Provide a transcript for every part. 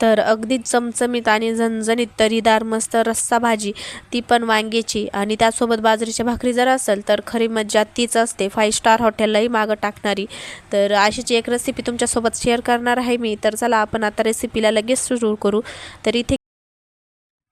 तर अगदी चमचमीत आणि झणझणीत तरीदार मस्त रस्सा भाजी ती पण वांग्याची. आणि त्यासोबत बाजरीच्या भाकरी जर असेल तर खरी मज्जा तीच असते. फाईव्ह स्टार हॉटेललाही मागं टाकणारी. तर अशीच एक रेसिपी तुमच्यासोबत शेअर करणार आहे मी. तर चला आपण आता रेसिपीला लगेच सुरू करू. तर इथे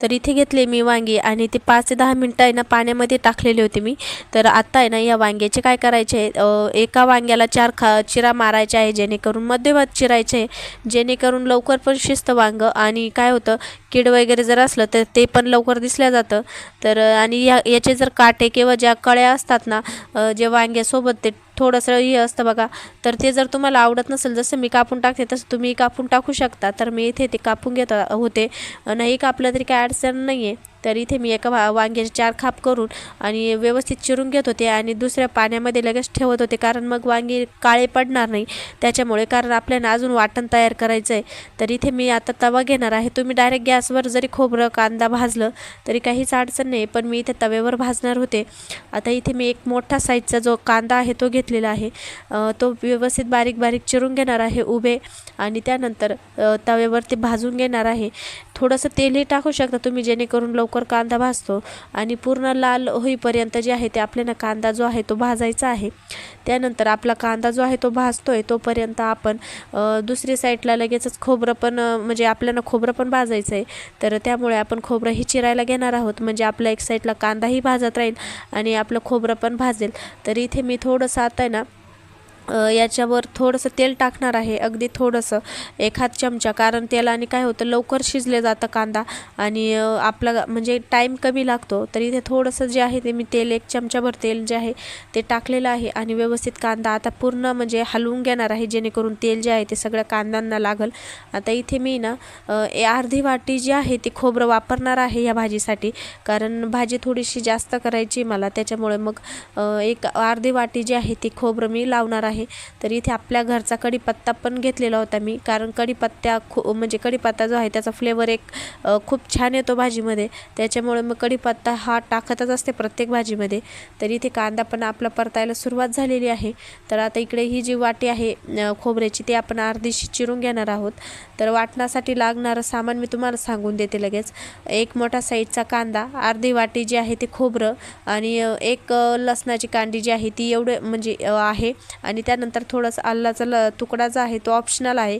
तर इथे घेतले मी वांगी आणि ते पाच ते दहा मिनटं आहे ना पाण्यामध्ये टाकलेले होते मी. तर आत्ता आहे ना या वांग्याचे काय करायचे आहे, एका वांग्याला चार खा चिरा मारायचा आहे जेणेकरून मध्यभात चिरायचे आहे. जेणेकरून लवकर पण शिस्त वांगं आणि काय होतं कीड वगैरे जर असलं तर ते पण लवकर दिसल्या जातं. तर आणि या याचे जर काटे किंवा ज्या कळ्या असतात ना जे वांग्यासोबत ते थोडंसं हे असतं बघा. तर ते जर तुम्हाला आवडत नसेल जसं मी कापून टाकते तसं तुम्ही कापून टाकू शकता. तर मी इथे ते कापून घेत होते. नाही कापलं तरी काय अडचण नाही आहे तर इथे मी एका वा वांग्याचे चार खाप करून आणि व्यवस्थित चिरून घेत होते आणि दुसऱ्या पाण्यामध्ये लगेच ठेवत होते. कारण मग वांगी काळे पडणार नाही. त्याच्यामुळे कारण आपल्याला अजून वाटण तयार करायचं आहे. तर इथे मी आता तवा घेणार आहे. तुम्ही डायरेक्ट गॅसवर जरी खोबरं कांदा भाजलं तरी काहीच अडचण नाही. पण मी इथे तव्यावर भाजणार होते. आता इथे मी एक मोठा साईजचा जो कांदा आहे तो घेतलेला आहे. तो व्यवस्थित बारीक बारीक चिरून घेणार आहे उभे. आणि त्यानंतर तव्यावरती ते भाजून घेणार आहे. थोडंसं तेलही टाकू शकता तुम्ही जेणेकरून लवकर कांदा भाजतो आणि पूर्ण लाल होईपर्यंत जे आहे ते आपल्याला कांदा जो आहे तो भाजायचा आहे. त्यानंतर आपला कांदा जो आहे तो भाजतो आहे तोपर्यंत आपण दुसरी साईडला लगेचच खोबरं पण म्हणजे आपल्याला खोबरं पण भाजायचं आहे तर त्यामुळे आपण खोबरंही चिरायला घेणार आहोत. म्हणजे आपल्या एक साईडला कांदाही भाजत राहील आणि आपलं खोबरं पण भाजेल. तर इथे मी थोडंसं आता आहे ना याच्यावर थोडंसं तेल टाकणार आहे. अगदी थोडंसं एक हात चमचा. कारण तेलाने काय होतं लवकर शिजले जातं कांदा आणि आपला म्हणजे टाईम कमी लागतो. तर इथे थोडंसं जे आहे ते मी तेल एक चमचाभर तेल जे आहे ते टाकलेलं आहे आणि व्यवस्थित कांदा आता पूर्ण म्हणजे हलवून घेणार आहे. जेणेकरून तेल जे आहे ते सगळ्या कांद्यांना लागल. आता इथे मी ना ए- अर्धी वाटी जी आहे ती खोबरं वापरणार आहे या भाजीसाठी. कारण भाजी थोडीशी जास्त करायची मला. त्याच्यामुळे मग एक अर्धी वाटी जी आहे ती खोबरं मी लावणार आहे. तर इथे आपल्या घरचा कढीपत्ता पण घेतलेला होता मी. कारण कढीपत्त्या खू म्हणजे कढीपत्ता जो आहे त्याचा फ्लेवर एक खूप छान येतो भाजीमध्ये. त्याच्यामुळे मग कढीपत्ता हा टाकतच असते प्रत्येक भाजीमध्ये. तर इथे कांदा पण आपला परतायला सुरुवात झालेली आहे. तर आता इकडे ही जी वाटी आहे खोबऱ्याची ती आपण अर्धीशी चिरून घेणार आहोत. तर वाटण्यासाठी लागणारं सामान मी तुम्हाला सांगून देते लगेच. एक मोठा साईजचा कांदा अर्धी वाटी जी आहे ते खोबरं आणि एक लसणाची कांडी जी आहे ती एवढं म्हणजे आहे. आणि त्यानंतर थोडंसं आल्लाचा ल तुकडा जो आहे तो ऑप्शनल आहे.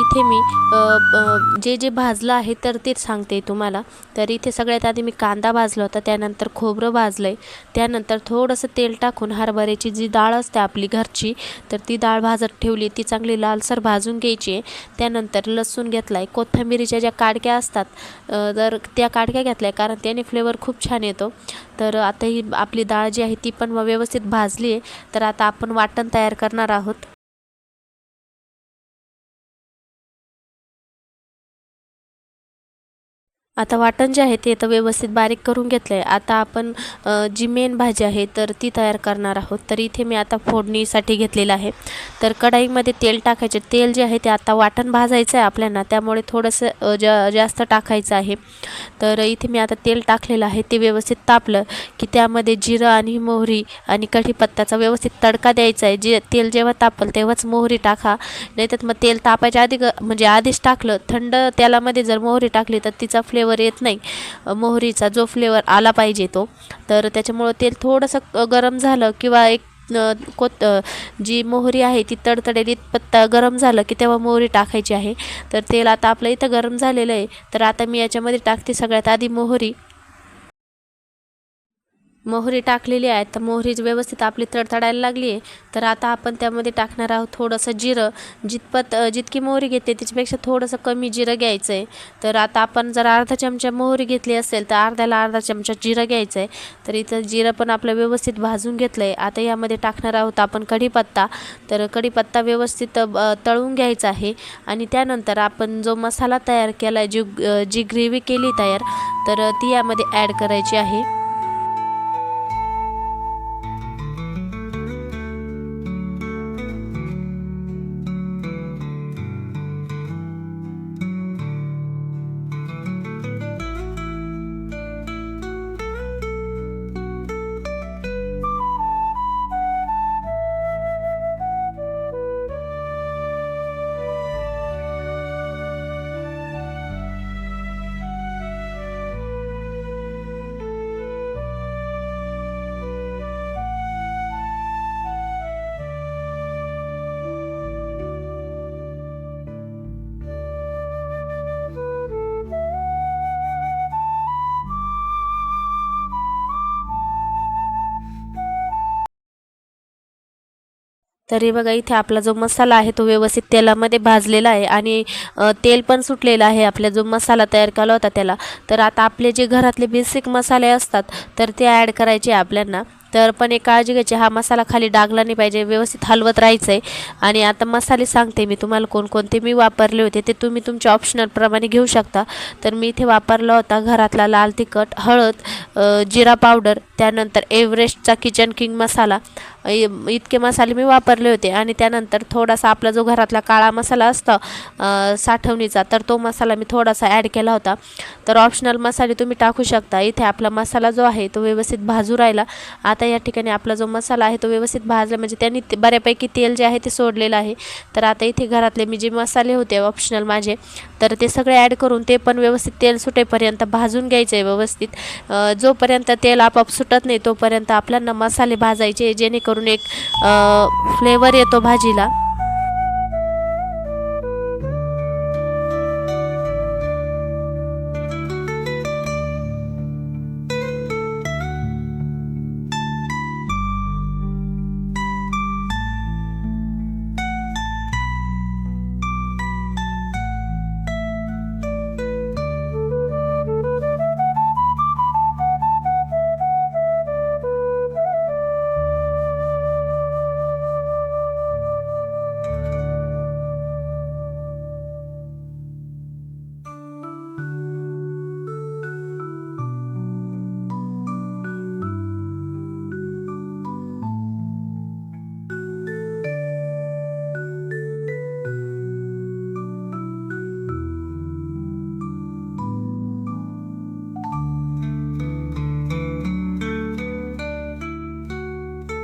इथे मी जे जे भाजलं आहे तर तेच सांगते तुम्हाला. तर इथे सगळ्यात आधी मी कांदा भाजला होता त्यानंतर खोबरं भाजलं आहे त्यानंतर थोडंसं तेल टाकून हरभऱ्याची जी डाळ असते आपली घरची तर ती डाळ भाजत ठेवली. ती चांगली लालसर भाजून घ्यायची आहे. त्यानंतर लसूण घेतला आहे कोथंबिरीच्या ज्या काडक्या असतात तर त्या काडक्या घेतल्या कारण त्याने फ्लेवर खूप छान येतो. तर आता ही आपली डाळ जी आहे ती पण व्यवस्थित भाजली आहे. तर आता आपण वाटण तयार करणार आहोत. आता वाटण जे आहे ते तर व्यवस्थित बारीक करून घेतलं आहे आता आपण जी मेन भाजी आहे तर ती तयार करणार आहोत. तर इथे मी आता फोडणीसाठी घेतलेलं आहे. तर कढाईमध्ये तेल टाकायचे. तेल जे आहे ते आता वाटण भाजायचं आहे आपल्याला. त्यामुळे थोडंसं जा जास्त टाकायचं आहे. तर इथे मी आता तेल टाकलेलं आहे. ते व्यवस्थित तापलं की त्यामध्ये जिरं आणि मोहरी आणि कढीपत्त्याचा व्यवस्थित तडका द्यायचा आहे. जे तेल जेव्हा तापल तेव्हाच मोहरी टाका. नाहीतर मग तेल तापायच्या आधी ग म्हणजे आधीच टाकलं थंड तेलामध्ये जर मोहरी टाकली तर तिचा फ्लेवर येत नाही. मोहरीचा जो फ्लेवर आला पाहिजे तो. तर त्याच्यामुळं तेल थोडंसं गरम झालं किंवा एक कोत जी मोहरी आहे ती तडतडेली पत्ता गरम झालं की तेव्हा मोहरी टाकायची आहे. तर तेल आता आपलं इथं गरम झालेलं आहे. तर आता मी याच्यामध्ये टाकते सगळ्यात आधी मोहरी. मोहरी टाकलेली आहे. तर मोहरी व्यवस्थित आपली तडतडायला लागली आहे. तर आता आपण त्यामध्ये टाकणार आहोत थोडंसं जिरं. जितपत जितकी मोहरी घेते त्याच्यापेक्षा थोडंसं कमी जिरं घ्यायचं आहे. तर आता आपण जर अर्धा चमचा मोहरी घेतली असेल तर अर्ध्याला अर्धा चमचा जिरं घ्यायचं आहे. तर इथं जिरं पण आपलं व्यवस्थित भाजून घेतलं आहे आता यामध्ये टाकणार आहोत आपण कढीपत्ता. तर कढीपत्ता व्यवस्थित तळून घ्यायचा आहे. आणि त्यानंतर आपण जो मसाला तयार केला आहे जी जी ग्रेव्ही केली तयार तर ती यामध्ये ॲड करायची आहे. तरी बघा इथे आपला जो मसाला आहे तो व्यवस्थित तेलामध्ये भाजलेला आहे आणि तेल पण सुटलेलं आहे. आपला जो मसाला तयार केला होता त्याला. तर आता आपले जे घरातले बेसिक मसाले असतात तर ते ॲड करायचे आपल्यांना. तर पण एक काळजी घ्यायची हा मसाला खाली डागला नाही पाहिजे व्यवस्थित हलवत राहायचं आहे आणि आता मसाले सांगते मी तुम्हाला कोणकोणते मी वापरले होते ते तुम्ही तुमच्या ऑप्शनलप्रमाणे घेऊ शकता. तर मी इथे वापरला होता घरातला लाल तिखट हळद जिरा पावडर त्यानंतर एव्हरेस्टचा किचन किंग मसाला इतके मसाले मी वापरले होते. आणि त्यानंतर थोडासा आपला जो घरातला काळा मसाला असतो साठवणीचा तर तो मसाला मी थोडासा ॲड केला होता. तर ऑप्शनल मसाले तुम्ही टाकू शकता. इथे आपला मसाला जो आहे तो व्यवस्थित भाजू राहिला. आता या ठिकाणी आपला जो मसाला आहे तो व्यवस्थित भाजला. म्हणजे त्यांनी ते- बऱ्यापैकी तेल जे आहे ते सोडलेलं आहे. तर आता इथे घरातले मी जे मसाले होते ऑप्शनल माझे तर ते सगळे ॲड करून ते पण व्यवस्थित तेल सुटेपर्यंत भाजून घ्यायचं आहे व्यवस्थित जोपर्यंत तेल आपोआप सुटत नाही तोपर्यंत आपल्याला मसाले भाजायचे जेणेकरून एक फ्लेवर येतो भाजीला.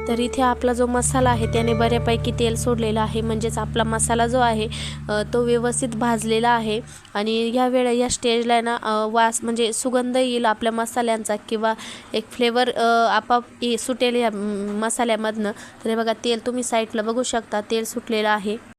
तर इथे आपला जो मसाला आहे त्याने बऱ्यापैकी तेल सोडलेलं आहे. म्हणजेच आपला मसाला जो आहे तो व्यवस्थित भाजलेला आहे. आणि ह्या वेळा या स्टेजला ना वास म्हणजे सुगंध येईल आपल्या मसाल्यांचा किंवा एक फ्लेवर आपाप ये- सुटेल या मसाल्यामधनं. तर हे बघा तेल तुम्ही साईडला बघू शकता. तेल सुटलेलं आहे.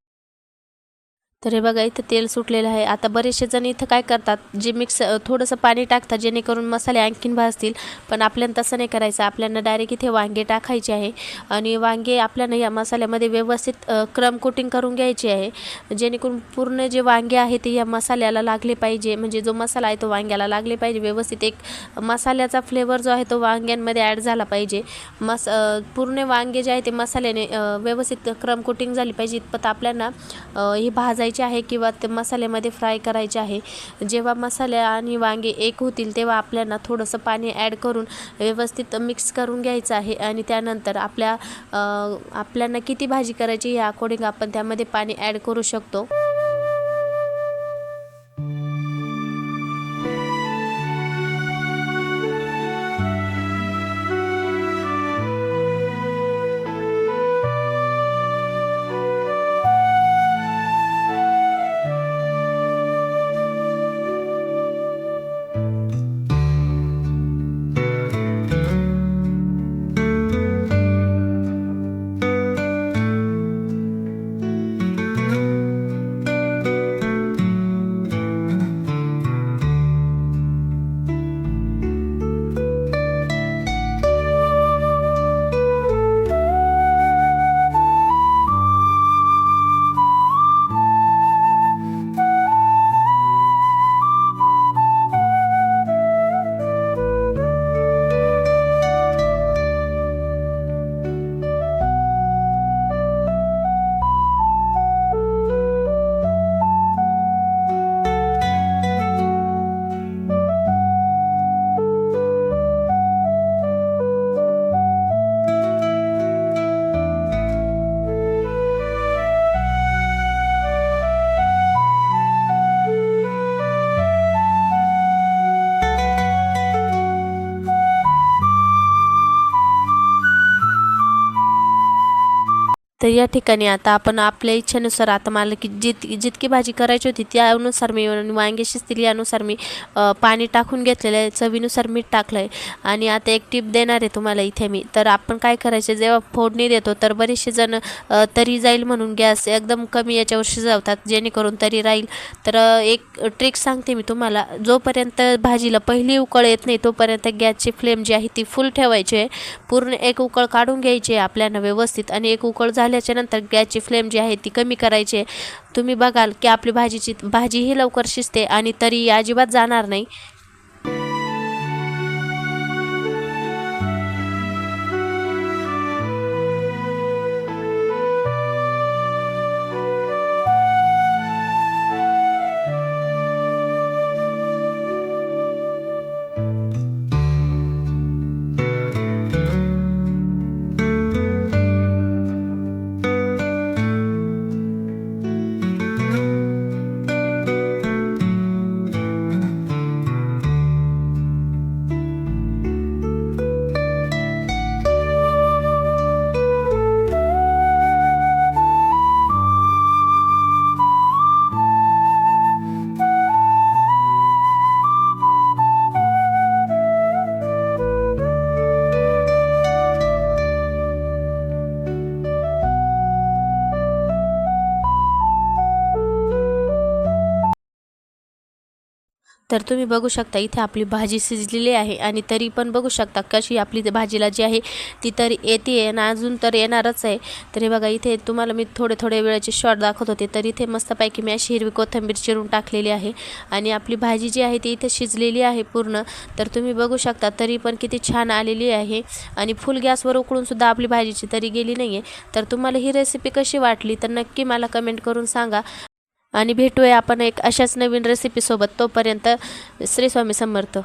तर हे बघा इथं तेल सुटलेलं आहे. आता बरेचसे जण इथं काय करतात जे मिक्स थोडंसं पाणी टाकतात जेणेकरून मसाले आणखीन भाजतील. पण आपल्याला तसं नाही करायचं. आपल्याला डायरेक्ट इथे वांगे टाकायचे आहे. आणि वांगे आपल्याला या मसाल्यामध्ये व्यवस्थित क्रम कोटिंग करून घ्यायची आहे. जेणेकरून पूर्ण जे वांगे आहे ते या मसाल्याला लागले पाहिजे. म्हणजे जो मसाला आहे तो वांग्याला लागले पाहिजे. व्यवस्थित एक मसाल्याचा फ्लेवर जो आहे तो वांग्यांमध्ये ॲड झाला पाहिजे. मस पूर्ण वांगे जे आहे ते मसाल्याने व्यवस्थित क्रम कोटिंग झाली पाहिजे. इतपत आपल्याला हे भाजायचं करायची आहे किंवा ते मसाल्यामध्ये फ्राय करायचे आहे. जेव्हा मसाले आणि वांगे एक होतील तेव्हा आपल्याला थोडंसं पाणी ॲड करून व्यवस्थित मिक्स करून घ्यायचं आहे. आणि त्यानंतर आपल्या आपल्याला किती भाजी करायची हे अकॉर्डिंग आपण त्यामध्ये पाणी ॲड करू शकतो. तर या ठिकाणी आता आपण आपल्या इच्छेनुसार आता मला की जित जितकी भाजी करायची होती त्यानुसार मी वांगे शिजतील यानुसार मी पाणी टाकून घेतलेलं आहे. चवीनुसार मीठ टाकलं आहे आणि आता एक टिप देणार आहे तुम्हाला इथे मी. तर आपण काय करायचे जेव्हा फोडणी देतो तर बरेचसे जण तरी जाईल म्हणून गॅस एकदम कमी याच्यावर शिजवतात जेणेकरून तरी राहील. तर एक ट्रिक सांगते मी तुम्हाला. जोपर्यंत भाजीला पहिली उकळ येत नाही तोपर्यंत गॅसची फ्लेम जी आहे ती फुल ठेवायची आहे. पूर्ण एक उकळ काढून घ्यायची आहे आपल्याला व्यवस्थित. आणि एक उकळ झाल्याच्या नंतर गॅसची फ्लेम जी आहे ती कमी करायची तुम्ही बघाल की आपली भाजीची भाजीही लवकर शिजते आणि तरी अजिबात जाणार नाही. तर तुम्ही बघू शकता इथे आपली भाजी शिजलेली आहे आणि तरी पण बघू शकता कशी आपली भाजीला जी आहे ती तरी येते आहे आणि अजून तर येणारच आहे. तर हे बघा इथे तुम्हाला मी थोडे थोडे वेळाचे शॉर्ट दाखवत होते. तर इथे मस्तपैकी मी अशी हिरवी कोथिंबीर चिरून टाकलेली आहे आणि आपली भाजी जी आहे ती इथे शिजलेली आहे पूर्ण. तर तुम्ही बघू शकता तरी पण किती छान आलेली आहे आणि फुल गॅसवर उकळूनसुद्धा आपली भाजीची तरी गेली नाही आहे तर तुम्हाला ही रेसिपी कशी वाटली तर नक्की मला कमेंट करून सांगा. आणि भेटूया आपण एक अशाच नवीन रेसिपीसोबत तोपर्यंत श्री स्वामी समर्थ.